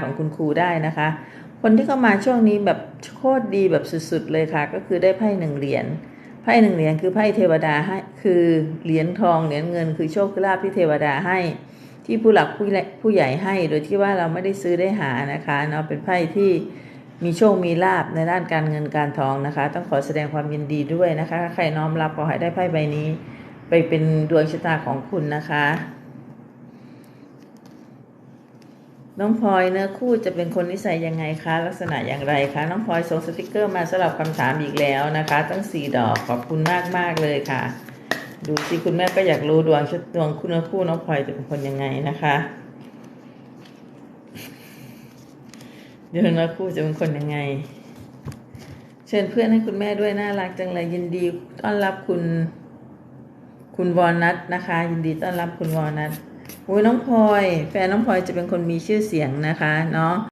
ของคุณครูได้นะคะ คนที่เข้ามาช่วงนี้แบบโคตรดีแบบสุดๆเลยค่ะ ก็คือได้ไพ่หนึ่งเหรียญไพ่หนึ่งเหรียญคือไพ่เทวดาให้คือเหรียญทองเหรียญเงิน คือโชคลาภที่เทวดาให้ ที่ผู้หลักผู้ใหญ่ผู้ใหญ่ให้ โดยที่ว่าเราไม่ได้ซื้อได้หานะคะเนาะเป็นไพ่ที่มีโชคมีลาบในด้านการเงินการทองนะคะ ต้องขอแสดงความยินดีด้วยนะคะ ใครน้อมรับขอให้ได้ไพ่ใบนี้ ไปเป็นดวงชะตาของคุณนะคะ น้องพลอยเนื้อคู่จะเป็นคนนิสัยยังไงคะ ลักษณะอย่างไรคะ น้องพลอยส่งสติกเกอร์มาสำหรับคำถามอีกแล้วนะคะ ตั้งสี่ดอกขอบคุณมากมากเลยค่ะ ดูสิคุณแม่ก็อยากรู้ดวงชุดดวงคู่เนื้อคู่น้องพลอยจะเป็นคนยังไงนะคะดวงเนื้อคู่จะเป็นคนยังไง เชิญเพื่อนให้คุณแม่ด้วยน่ารักจังเลยยินดีต้อนรับคุณ คุณวอนัทนะคะ ยินดีต้อนรับคุณวอนัท อุ้ยน้องพลอย แฟนน้องพลอยจะเป็นคนมีชื่อเสียงนะคะเนาะ